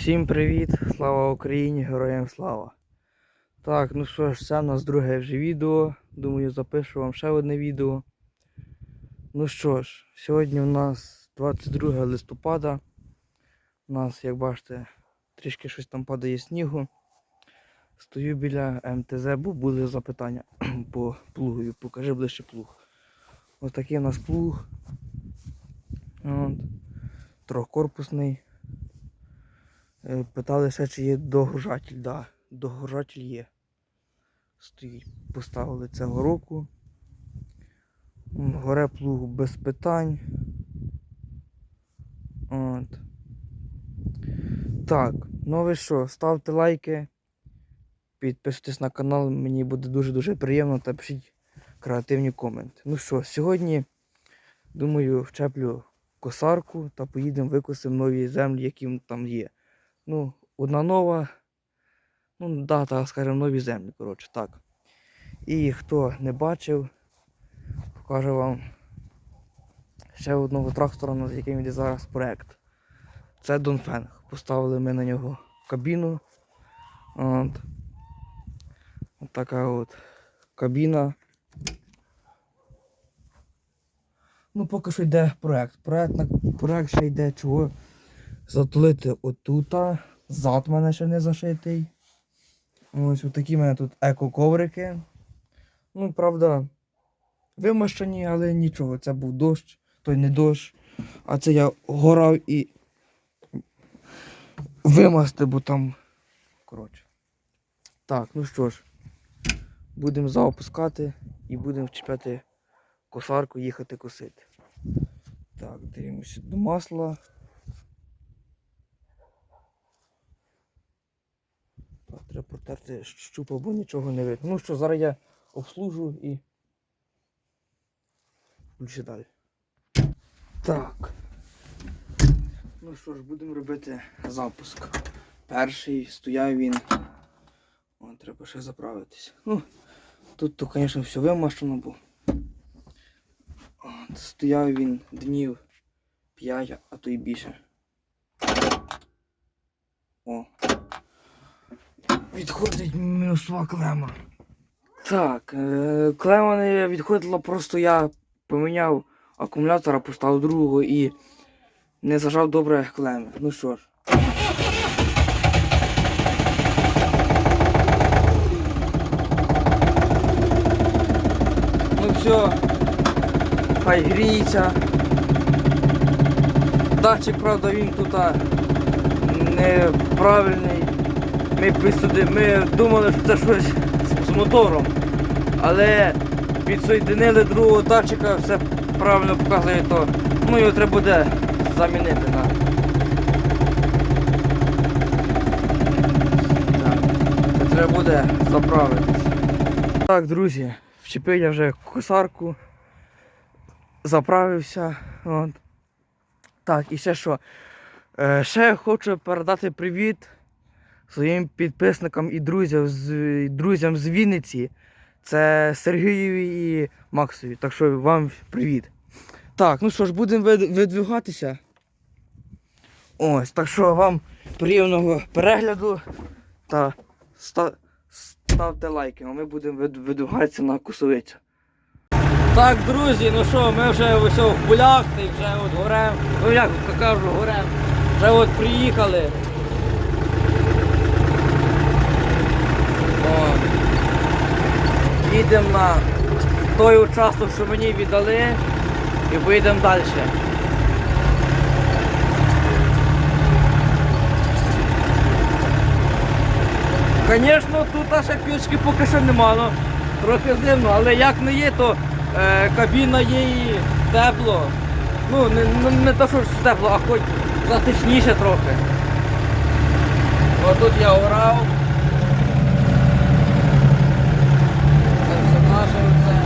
Всім привіт! Слава Україні! Героям слава! Так, ну що ж, це в нас друге вже відео. Думаю, запишу вам ще одне відео. Ну що ж, сьогодні у нас 22 листопада. У нас, як бачите, трішки щось там падає снігу. Стою біля МТЗ, бо були запитання по плугові. Покажи ближче плуг. Ось такий у нас плуг. От. Трьохкорпусний. Е, Питалися, чи є догружатель. Да, догружатель є. Стоїть. Поставили цього року. Горе плуг без питань. От. Так, ну ви що, ставте лайки, підписуйтесь на канал, мені буде дуже-дуже приємно та пишіть креативні коменти. Ну що, сьогодні, думаю, вчеплю косарку та поїдемо викосимо нові землі, які там є. Ну, одна нова. Ну, да, так скажемо, нові землі, коротше, так. І хто не бачив, покажу вам ще одного трактора, над яким йде зараз проект. Це Донфенг. Поставили ми на нього кабіну. От. От така от кабіна. Ну, поки що йде проект. Проект, проект ще йде чого затулити отута. Зад мене ще не зашитий. Ось отакі в мене тут еко-коврики. Ну, правда, вимащені, але нічого. Це був дощ, той не дощ. А це я горав і вимасти, бо там. Коротше. Так, ну що ж, будемо заопускати і будемо вчіпляти косарку, їхати косити. Так, дивимося до масла. Так, треба протерти щупа, бо нічого не видно. Ну що, зараз я обслужу і включу далі. Так. Ну що ж, будемо робити запуск. Перший стояв він. О, треба ще заправитись. Ну, тут, звісно, все вимащено було. Стояв він днів 5, а то й більше. О. Відходить мінусова клема. Так, е, клема не відходила, просто я поміняв акумулятора, поставив другого і не зажав добре клеми. Ну що ж. Ну все, хай гріється. Датчик, правда, він тут неправильний. Ми присуди, ми думали, що це щось з- мотором. Але підсоєдинили другого датчика, все правильно показує, то ну, його треба буде замінити на. Так, треба буде заправитись. Так, друзі, вчепив я вже косарку, заправився. От. Так, і ще що. Е, ще хочу передати привіт своїм підписникам і друзям з, друзям з Вінниці. Це Сергієві і Максові. Так що вам привіт. Так, ну що ж, будемо видвигатися. Ось, так що вам приємного перегляду та ста- ставте лайки, а ми будемо видвигатися на кусовицю. Так, друзі, ну що, ми вже ось в полях, та вже от горем, ну як кажу, горем, вже от приїхали. О, їдемо на той участок, що мені віддали, і поїдемо далі. Звісно, тут ще пічки поки що немало, трохи зимно, але як не є, то е, кабіна є і тепло. Ну, не, не, не те, що тепло, а хоч затишніше трохи. Отут я орав. Це все наше оце.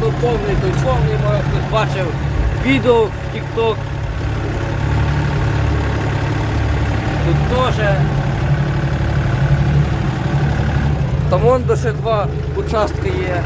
Тут повний, той повний, може хтось бачив відео в TikTok. Тут теж. Там вон до ще два участки є.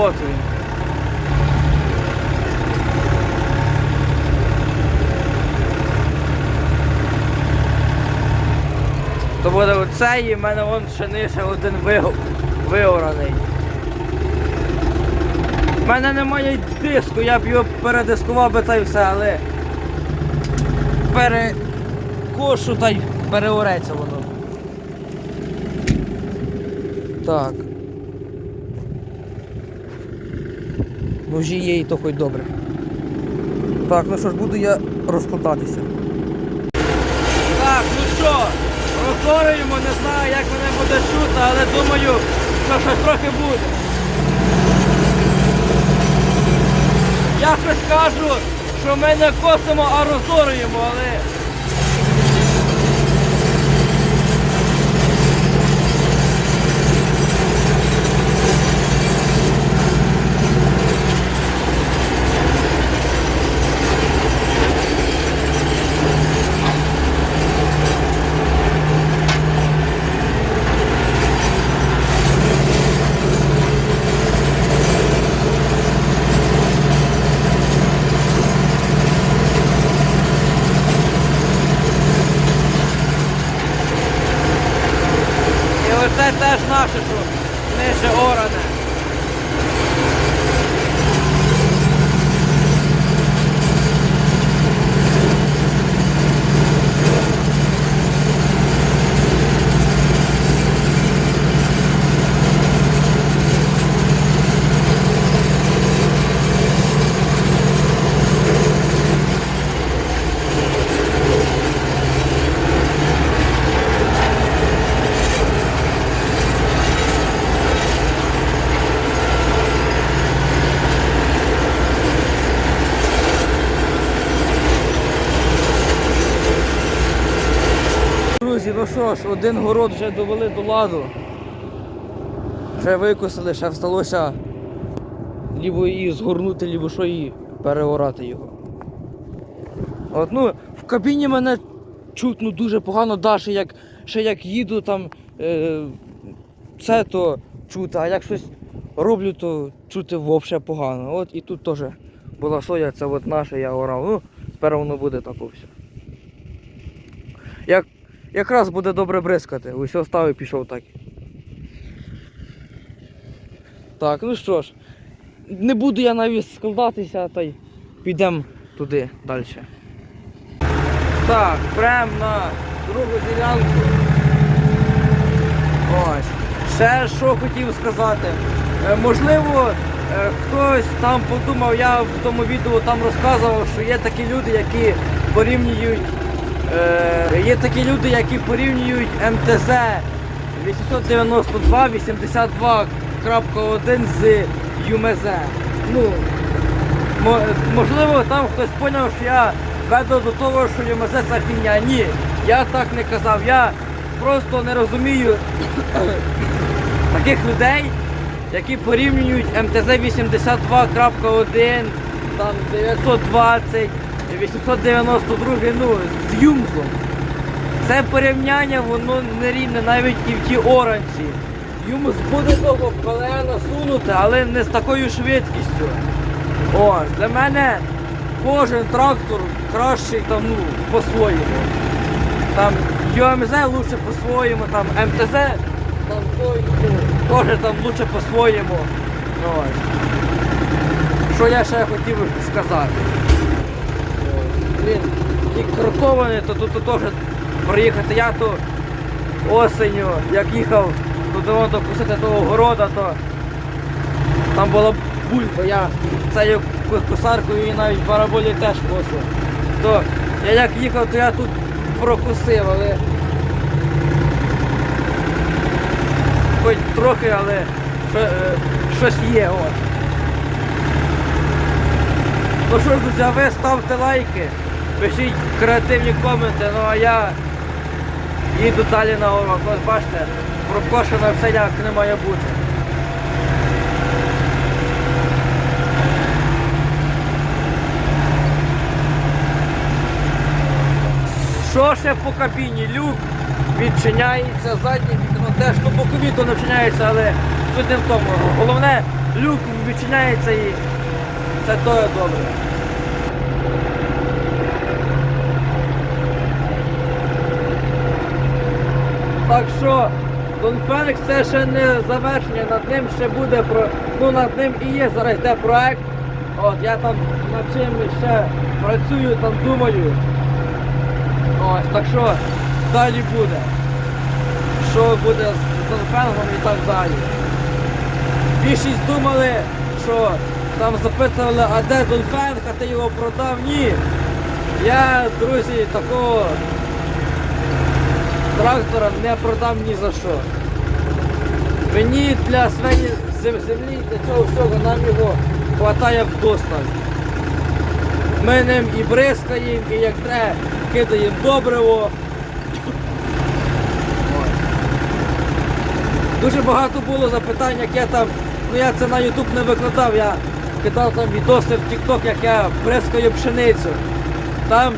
От він. То буде оцей і в мене вон ще нижче один виорений. У мене немає диску, я б його передискував би та й все, але перекошу та й переореться воно. Так. Ножі є і то хоч добре. Так, ну що ж, буду я розкладатися. Так, ну що, розорюємо, не знаю, як мене буде чути, але думаю, що щось трохи буде. Я щось кажу, що ми не косимо, а розорюємо, але. І оце теж наше, що нижче оране. Друзі, ну що ж, один город вже довели до ладу. Вже викосили, ще всталося лібо її згорнути, лібо що і переорати його. От, ну, в кабіні мене чутно дуже погано, да, ще як, ще як їду там, е, це то чути, а як щось роблю, то чути взагалі погано. От і тут теж була соя, це от наша, я орав. Ну, тепер воно буде тако все. Як, якраз буде добре бризкати. Ось став пішов так. Так, ну що ж, не буду я навіть складатися, та й підемо туди далі. Так, прямо на другу ділянку. Ось. Ще що хотів сказати. Е, можливо, е, хтось там подумав, я в тому відео там розказував, що є такі люди, які порівнюють. Е, є такі люди, які порівнюють МТЗ 892 82.1 з ЮМЗ. Ну, Можливо, там хтось зрозумів, що я веду до того, що ЮМЗ це фігня. Ні, я так не казав. Я просто не розумію таких людей, які порівнюють МТЗ 82.1, там 920, 892, ну, з Юмзом. Це порівняння, воно не рівне навіть і в ті оранці. Юмус буде того колена сунути, але не з такою швидкістю. Ось, для мене кожен трактор кращий там, ну, по-своєму. Там ЮМЗ лучше по-своєму, там МТЗ там той, ну, теж там лучше по-своєму. Що я ще хотів сказати? Ось, Блін, ті кроковані, то тут теж проїхати. Я то осенью, як їхав додому докусити того города, то там була бульба, я цією косаркою і навіть бараболі теж косив. То я як їхав, то я тут прокусив, але хоч трохи, але е, щось є. От. Ну що ж, друзі, а ви ставте лайки, пишіть креативні коменти, ну а я їду далі на город. Ось бачите, прокошено все як не має бути. Що ще по кабіні? Люк відчиняється, заднє вікно теж, ну бокові то не відчиняється, але суть не в тому. Головне, люк відчиняється і це то добре. Що Донфенік це ще не завершення, над ним ще буде про. Ну над ним і є зараз йде проект. От я там над чим ще працюю, там думаю. Ось, так що далі буде. Що буде з Донфенгом і так далі. Більшість думали, що там запитували, а де Донфенг, а ти його продав? Ні. Я, друзі, такого трактора не продам ні за що. Мені для своєї землі, для цього всього нам його хватає вдосталь. Ми ним і бризкаємо, і як треба, кидаємо добриво. Дуже багато було запитань, як я там, ну я це на YouTube не викладав, я кидав там відоси в TikTok, як я бризкаю пшеницю. Там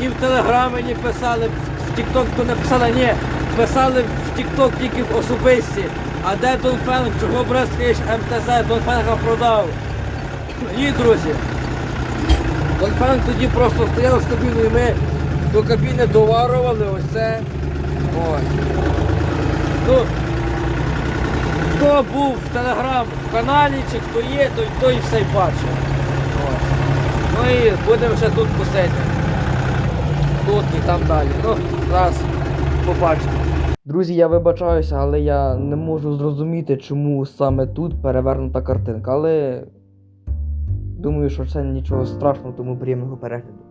і в Телеграм мені писали, в TikTok то ні, писали в TikTok тільки в особисті. А де Донфенг, чого бризкаєш МТЗ, Донфенга продав. Ні, друзі. Донфенг тоді просто стояв з кабіною, ми до кабіни доварували ось це. Ось. Ну, хто був в телеграм-каналі, чи хто є, той, той все бачив. Ось. Ну і будемо ще тут кусити. Тут і там далі. Ну, зараз побачите. Друзі, я вибачаюся, але я не можу зрозуміти, чому саме тут перевернута картинка. Але думаю, що це нічого страшного, тому приємного перегляду.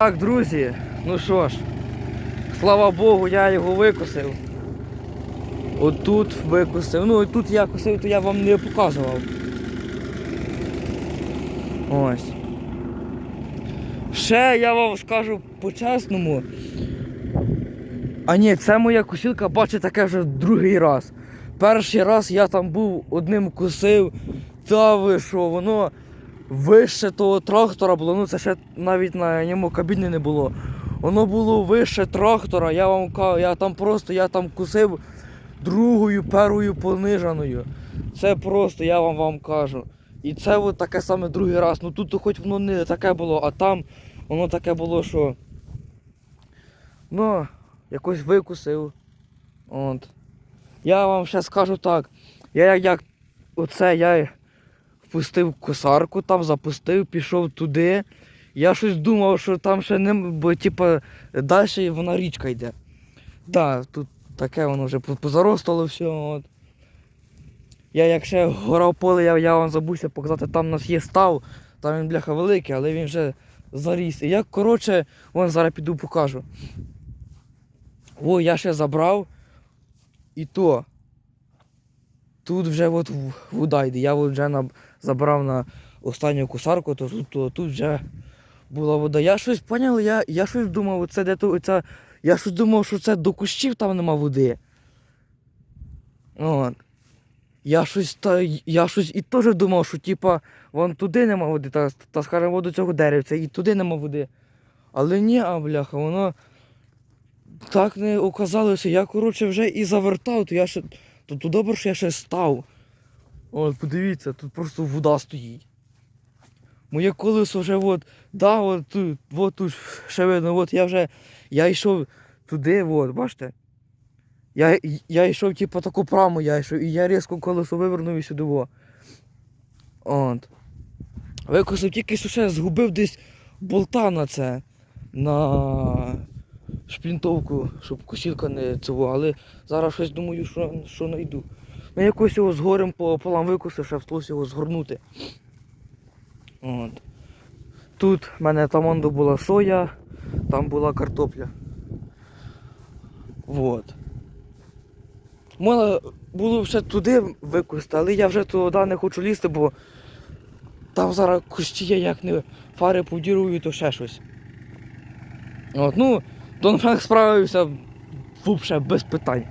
Так, друзі, ну що ж, слава Богу, я його викосив. Отут викосив. Ну, тут я косив, то я вам не показував. Ось. Ще я вам скажу по-чесному. А ні, це моя косілка, бачите, таке вже другий раз. Перший раз я там був одним косив, та ви що, воно вище того трактора було, ну це ще навіть на ньому кабіни не було. Воно було вище трактора, я вам кажу, я там просто я там кусив другою перою пониженою. Це просто, я вам вам кажу. І це от таке саме другий раз. Ну тут хоч воно не таке було, а там воно таке було, що. Ну, якось викусив. От. Я вам ще скажу так. Я як, як оце я впустив косарку, там запустив, пішов туди. Я щось думав, що там ще не. Бо типа далі вона річка йде. Так, тут таке воно вже позаростало все. От. Я як ще гора в поле, я, я вам забувся показати, там у нас є став, там він бляха великий, але він вже заріс. І я, коротше, вон зараз піду покажу. О, я ще забрав. І то. Тут вже от вода йде. Я от вже на, забрав на останню кусарку, то тут, то, тут вже була вода. Я щось поняв, я, я щось думав, це де то, оця, я щось думав, що це до кущів там нема води. От. Я щось та я щось і теж думав, що типа вон туди нема води, та, та скажімо, до цього деревця, і туди нема води. Але ні, а бляха, воно так не оказалося. Я, коротше, вже і завертав, то я ще. То, то добре, що я ще став. От, подивіться, тут просто вода стоїть. Моє колесо вже от, да, от тут, от тут ще видно, от я вже я йшов туди, от, бачите? Я, я йшов, типу, таку праму я йшов, і я різко колесо вивернув і сюди. Во. От. Викосив тільки що ще згубив десь болта на це. На шплінтовку, щоб косілка не цього, але зараз щось думаю, що, що знайду. Ну якось його згорем по полам викосив, ще всталося його згорнути. От. Тут в мене там була соя, там була картопля. Вот. Можна було ще туди викусти, але я вже туди не хочу лізти, бо там зараз кущі є, як не фари подірую, то ще щось. От, ну, Донфенг справився взагалі без питань.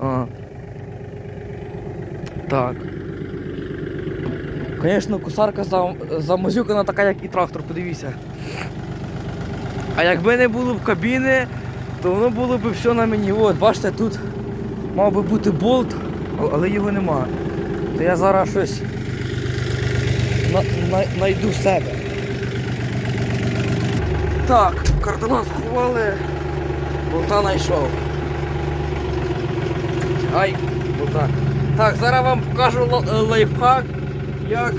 А. Так. Звісно, косарка зам... замазюкана така, як і трактор, подивіться. А якби не було б кабіни, то воно було б все на мені. От, бачите, тут мав би бути болт, але його нема. То я зараз щось на, на, в себе. Так, кардинал сховали, болта знайшов. Ай, болта. Так, зараз вам покажу лайфхак, як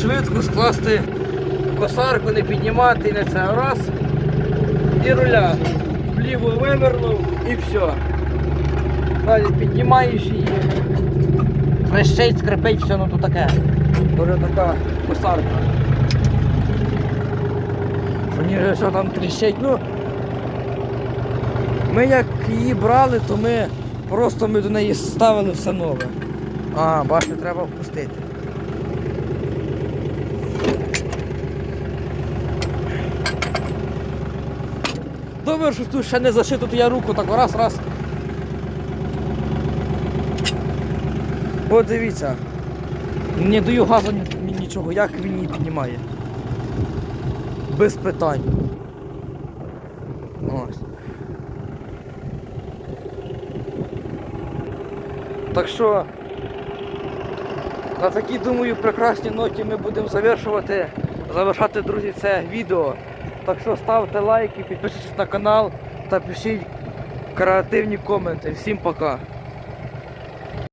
швидко скласти косарку, не піднімати не це раз. І руля. Вліво вивернув і все. Далі піднімаєш її. Трещить, скрипить, все, ну то таке. Дуже така косарка. Мені вже все там тріщить. Ну, ми як її брали, то ми просто ми до неї ставили все нове. А, бачите, треба впустити. Добре, що тут ще не зашито, то я руку так раз, раз. От дивіться. Не даю газу ні- ні- нічого, як він її піднімає. Без питань. Ось. Так що на такій, думаю, прекрасній ноті ми будемо завершувати, завершати, друзі, це відео. Так що ставте лайки, підписуйтесь на канал та пишіть креативні коменти. Всім пока!